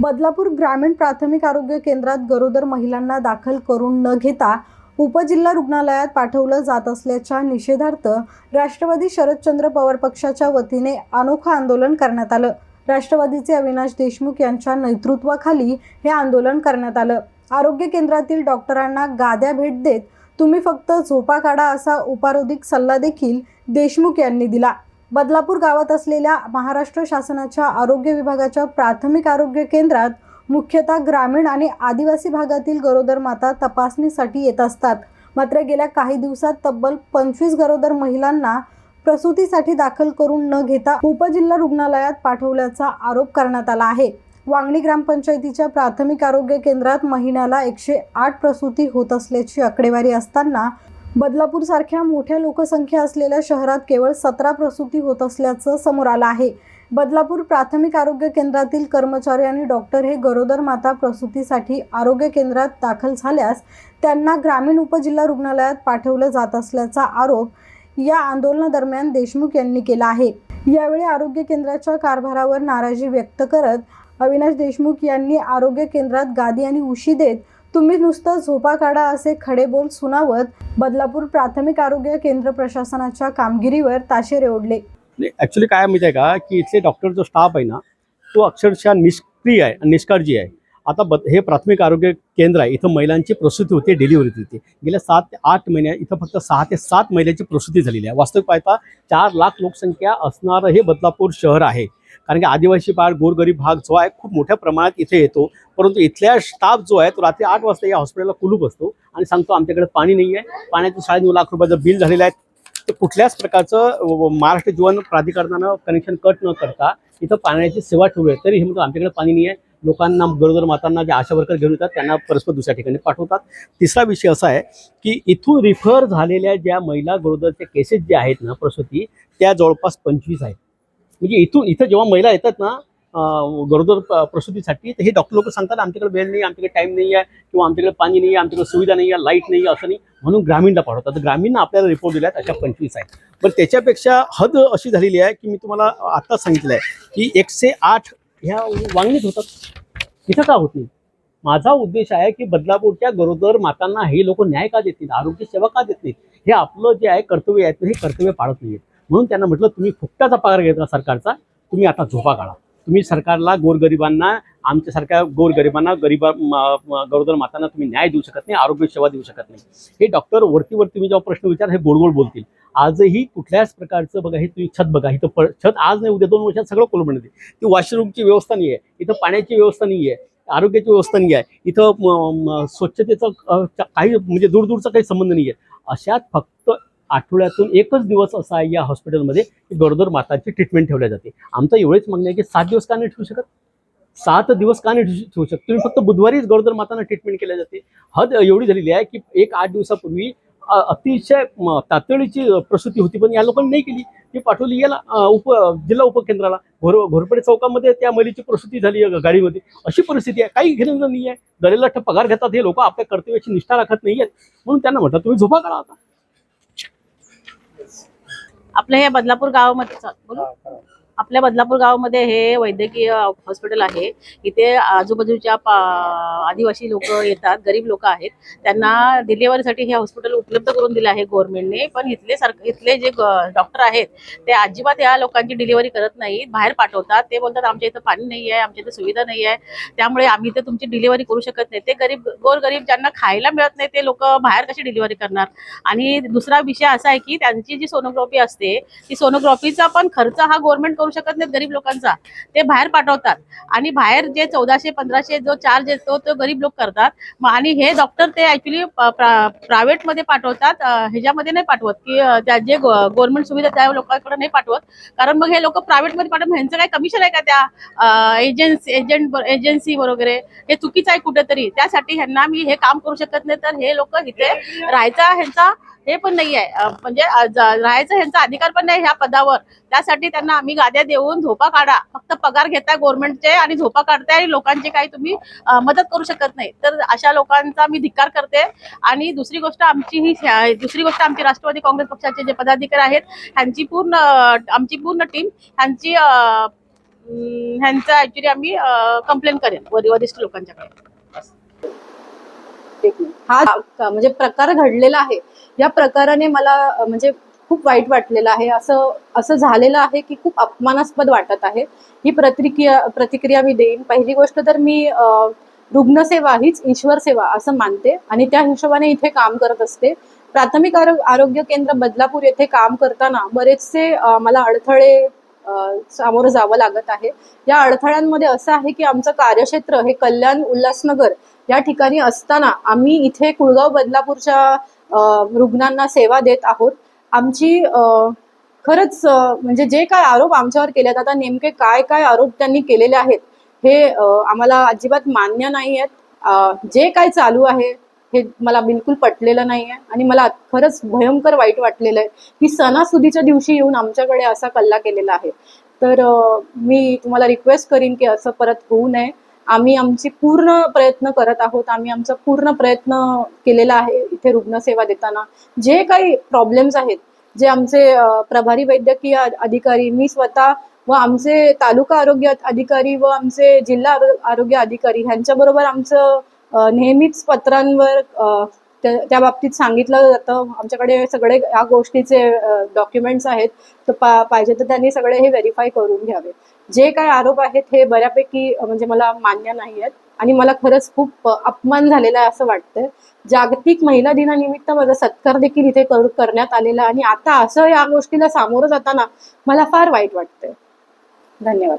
बदलापूर ग्रामीण प्राथमिक आरोग्य केंद्रात गरोदर महिलांना दाखल करून न घेता उपजिल्हा रुग्णालयात पाठवलं जात असल्याच्या निषेधार्थ राष्ट्रवादी शरदचंद्र पवार पक्षाच्या वतीने अनोखं आंदोलन करण्यात आलं. राष्ट्रवादीचे अविनाश देशमुख यांच्या नेतृत्वाखाली हे आंदोलन करण्यात आलं. आरोग्य केंद्रातील डॉक्टरांना गाद्या भेट देत तुम्ही फक्त झोपा काढा असा उपारोधिक सल्ला देखील देशमुख यांनी दिला. बदलापूर गावात असलेल्या महाराष्ट्र शासनाच्या आरोग्य विभागाच्या प्राथमिक आरोग्य केंद्रात मुख्यतः ग्रामीण आणि आदिवासी भागातील गरोदर माता तपासणीसाठी येत असतात. मात्र गेल्या काही दिवसात तब्बल पंचवीस गरोदर महिलांना प्रसूतीसाठी दाखल करून न घेता उपजिल्हा रुग्णालयात पाठवल्याचा आरोप करण्यात आला आहे. वांगणी ग्रामपंचायतीच्या प्राथमिक आरोग्य केंद्रात महिन्याला एकशे आठ प्रसूती होत असल्याची आकडेवारी असताना बदलापूरसारख्या मोठ्या लोकसंख्या असलेल्या शहरात केवळ सतरा प्रसूती होत असल्याचं समोर आलं आहे. बदलापूर प्राथमिक आरोग्य केंद्रातील कर्मचारी आणि डॉक्टर हे गरोदर माता प्रसूतीसाठी आरोग्य केंद्रात दाखल झाल्यास त्यांना ग्रामीण उपजिल्हा रुग्णालयात पाठवलं जात असल्याचा आरोप या आंदोलनादरम्यान देशमुख यांनी केला आहे. यावेळी आरोग्य केंद्राच्या कारभारावर नाराजी व्यक्त करत अविनाश देशमुख यांनी आरोग्य केंद्रात गादी आणि उशी देत तुम्ही नुसतं झोपा काढा असे खडे बोल सुनावत बदलापूर प्राथमिक आरोग्य केंद्र प्रशासनाच्या कामगिरीवर ताशेरे ओढले. ॲक्च्युली काय माहिती आहे का? की इथले डॉक्टर जो स्टाफ आहे ना तो अक्षरशः निष्क्रिय आहे निष्काळजी आहे. आता ब हे प्राथमिक आरोग्य केंद्र आहे. इथं महिलांची प्रसूती होते डिलिव्हरी होते. गेल्या सात ते आठ महिन्या इथं फक्त सहा ते सात महिन्याची प्रसूती झालेली आहे. वास्तविक पाहता चार लाख लोकसंख्या असणारं हे बदलापूर शहर आहे. कारण की आदिवासी भाग गोरगरीब भाग जो आहे खूप मोठ्या प्रमाणात इथे येतो. परंतु इथल्या स्टाफ जो आहे तो रात्री आठ वाजता या हॉस्पिटलला कुलूप असतो आणि सांगतो आमच्याकडे पाणी नाही आहे पाण्याचं साडेनऊ लाख रुपयाचं बिल झालेलं आहे तर कुठल्याच प्रकारचं महाराष्ट्र जीवन प्राधिकरणानं कनेक्शन कट न करता इथं पाण्याची सेवा ठेवू आहे तरी हे म्हणतो आमच्याकडे पाणी नाही आहे लोकांना गरोदर मातांना जे आशा वर्कर घेऊन येतात त्यांना परस्पर दुसऱ्या ठिकाणी पाठवतात. तिसरा विषय असा आहे की इथून रिफर झालेल्या ज्या महिला गरोदरच्या केसेस जे आहेत ना प्रसूती त्या जवळपास पंचवीस आहेत. म्हणजे इथून इथं जेव्हा महिला येतात ना गरोदर प- प्रसूतीसाठी तर हे डॉक्टर लोक सांगतात आमच्याकडे वेळ नाही आमच्याकडे टाईम नाही आहे किंवा आमच्याकडे पाणी नाही आहे आमच्याकडे सुविधा नाही आहे लाइट नाही आहे असं नाही. म्हणून ग्रामीणला पाठवतात. तर ग्रामीणला आपल्याला रिपोर्ट दिल्यात अशा पंचवीस आहेत. पण त्याच्यापेक्षा हद अशी झालेली आहे की मी तुम्हाला आत्ताच सांगितलं आहे की एकशे आठ ह्या वांगणीत होतात. इथं का होत नाही? माझा उद्देश आहे की बदलापूरच्या गरोदर मातांना हे लोक न्याय का देतील आरोग्य सेवा का देत नाहीत? हे आपलं जे आहे कर्तव्य आहे हे कर्तव्य पाळत नाहीत म्हणून त्यांना म्हटलं तुम्ही फुकटाचा पगार घेतला सरकारचा तुम्ही आता झोपा काढा. तुम्ही सरकारला गोरगरिबांना आमच्यासारख्या गोरगरिबांना गरिबा गरोदर मातांना तुम्ही न्याय देऊ शकत नाही आरोग्य सेवा देऊ शकत नाही. हे डॉक्टर वरती वरती तुम्ही जेव्हा प्रश्न विचार हे गोडगोड बोलतील. आजही कुठल्याच प्रकारचं बघा हे तुम्ही छत बघा इथं प छत आज नाही उद्या दोन वर्षात सगळं कोलमडते ती वॉशरूमची व्यवस्था नाही आहे इथं पाण्याची व्यवस्था नाही आहे आरोग्याची व्यवस्था नाही आहे इथं स्वच्छतेचं काही म्हणजे दूरदूरचा काही संबंध नाही आहे अशात फक्त आठवड्यातून एकच दिवस असा आहे या हॉस्पिटलमध्ये गरोदर माताची ट्रीटमेंट ठेवल्या जाते. आमचं एवढेच म्हणणं आहे की सात दिवस का नाही ठेवू शकत? सात दिवस का नाही ठेवू ठेवू शकत? तुम्ही फक्त बुधवारीच गरोदर मातांना ट्रीटमेंट केल्या जाते. हद एवढी झालेली आहे की एक आठ दिवसापूर्वी अतिशय तातडीची प्रसूती होती पण या लोकांनी नाही केली. ती पाठवली याला उप जिल्हा उपकेंद्राला. घोर घोरपडे चौकामध्ये त्या महिलेची प्रसूती झाली गाडीमध्ये. अशी परिस्थिती आहे. काही घेणं नाही आहे दरेला पगार घेतात हे लोक. आपल्या कर्तव्याची निष्ठा राखत नाही आहेत म्हणून त्यांना म्हटलं तुम्ही झोपा काढा आता. आपलं हे बदलापूर गावामध्ये बोलू? आपल्या बदलापूर गावामध्ये हे वैद्यकीय हॉस्पिटल आहे. इथे आजूबाजूच्या पा- आदिवासी लोक येतात गरीब लोक आहेत. त्यांना डिलिव्हरीसाठी हे हॉस्पिटल उपलब्ध करून दिलं आहे गव्हर्नमेंटने. पण इथले सर इथले जे डॉक्टर आहेत ते अजिबात या लोकांची डिलिव्हरी करत नाहीत. बाहेर पाठवतात. ते बोलतात आमच्या इथं पाणी नाही आहे आमच्या इथं सुविधा नाही आहे. त्यामुळे आम्ही इथे तुमची डिलिव्हरी करू शकत नाही. ते गरीब गोरगरीब ज्यांना खायला मिळत नाही ते लोक बाहेर कशी डिलिव्हरी करणार? आणि दुसरा विषय असा आहे की त्यांची जी सोनोग्राफी असते ती सोनोग्राफीचा पण खर्च हा गव्हर्नमेंट करू शकत नाहीत गरीब लोकांचा. ते बाहेर पाठवतात. आणि बाहेर जे चौदाशे पंधराशे जो चार्ज येतो तो गरीब लोक करतात. मग आणि हे डॉक्टर ते ऍक्च्युली प्रायव्हेटमध्ये पाठवतात. ह्याच्यामध्ये नाही पाठवत की त्या जे गव्हर्नमेंट सुविधा त्या लोकांकडे नाही पाठवत. कारण मग हे लोक प्रायव्हेटमध्ये पाठवत ह्यांचं काय कमिशन आहे का त्या एजन्सी एजंट एजन्सी वगैरे? हे चुकीचं आहे कुठेतरी. त्यासाठी ह्यांना मी हे काम करू शकत नाही. तर हे लोक इथे राहायचा ह्यांचा हे पण नाही आहे म्हणजे राहायचं राहायचा ह्यांचा अधिकार पण नाही ह्या पदावर. त्यासाठी त्यांना आम्ही गाद्या देऊन झोपा काढा. फक्त पगार घेताय गव्हर्नमेंटचे आणि झोपा काढताय आणि लोकांची काही तुम्ही मदत करू शकत नाही. तर अशा लोकांचा मी धिक्कार करते. आणि दुसरी गोष्ट आमची ही दुसरी गोष्ट आमची राष्ट्रवादी काँग्रेस पक्षाचे जे पदाधिकारी आहेत ह्यांची पूर्ण आमची पूर्ण टीम ह्यांची ह्यांचा ऍक्च्युली आम्ही कंप्लेंट करेन वरिष्ठ लोकांच्याकडे. हा म्हणजे प्रकार घडलेला आहे. या प्रकाराने मला म्हणजे खूप वाईट वाटलेलं आहे. असं असं झालेलं आहे की खूप अपमानास्पद वाटत आहे. ही प्रतिक्रिया प्रतिक्रिया मी देईन. पहिली गोष्ट तर मी रुग्णसेवा हीच ईश्वर सेवा असं मानते आणि त्या हिशोबाने इथे काम करत असते. प्राथमिक आरो- आरोग्य केंद्र बदलापूर येथे काम करताना बरेचसे मला अडथळे सामोरं जावं लागत आहे. या अडथळ्यांमध्ये असं आहे की आमचं कार्यक्षेत्र हे कल्याण उल्हासनगर या ठिकाणी असताना आम्ही इथे कुळगाव बदलापूरच्या रुग्णांना सेवा देत आहोत. आमची खरंच म्हणजे जे काय आरोप आमच्यावर केलेत आता नेमके काय काय आरोप त्यांनी केलेले आहेत हे आम्हाला अजिबात मान्य नाही आहेत. जे काय चालू आहे हे मला बिलकुल पटलेलं नाही आहे आणि मला खरंच भयंकर वाईट वाटलेलं आहे की सणासुदीच्या दिवशी येऊन आमच्याकडे असा कल्ला केलेला आहे. तर मी तुम्हाला रिक्वेस्ट करीन की असं परत होऊ नये. आम्ही आमची पूर्ण प्रयत्न करत आहोत. आम्ही आमचा पूर्ण प्रयत्न केलेला आहे इथे रुग्णसेवा देताना. जे काही प्रॉब्लेम्स आहेत जे आमचे प्रभारी वैद्यकीय अधिकारी मी स्वतः व आमचे तालुका आरोग्य अधिकारी व आमचे जिल्हा आरोग्य अधिकारी ह्यांच्याबरोबर आमचं नेहमीच पत्रांवर त्या बाबतीत सांगितलं जातं. आमच्याकडे सगळे या गोष्टीचे डॉक्युमेंट्स आहेत. तर पा पाहिजे तर त्यांनी सगळे हे व्हेरीफाय करून घ्यावे. जे काय आरोप आहेत हे बऱ्यापैकी म्हणजे मला मान्य नाही आहेत. आणि मला खरंच खूप अपमान झालेला आहे असं वाटतंय. जागतिक महिला दिनानिमित्त माझा सत्कार देखील इथे कर- करण्यात आलेला आहे. आणि आता असं या गोष्टीला सामोरं जाताना मला फार वाईट वाटतंय. धन्यवाद.